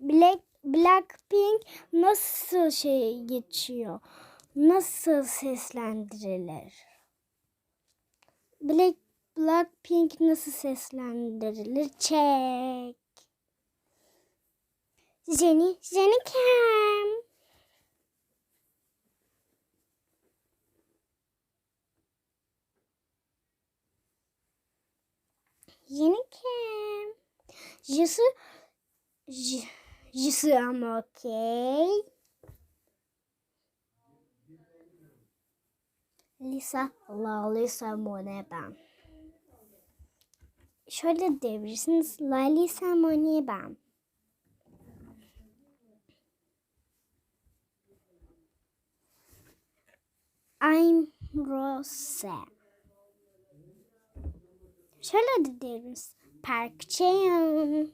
Black Blackpink nasıl şey geçiyor? Nasıl seslendirilir? Black Blackpink nasıl seslendirilir? Çek. Jenny, Jenny Cam. Jenny Cam. Je suis, je, je suis am okay. Lisa, la Lisa Monet ben. Şöyle devirirsiniz. La Lisa Monet ben. I'm Rose. Şöyle de devriniz. Park Chaeyoung.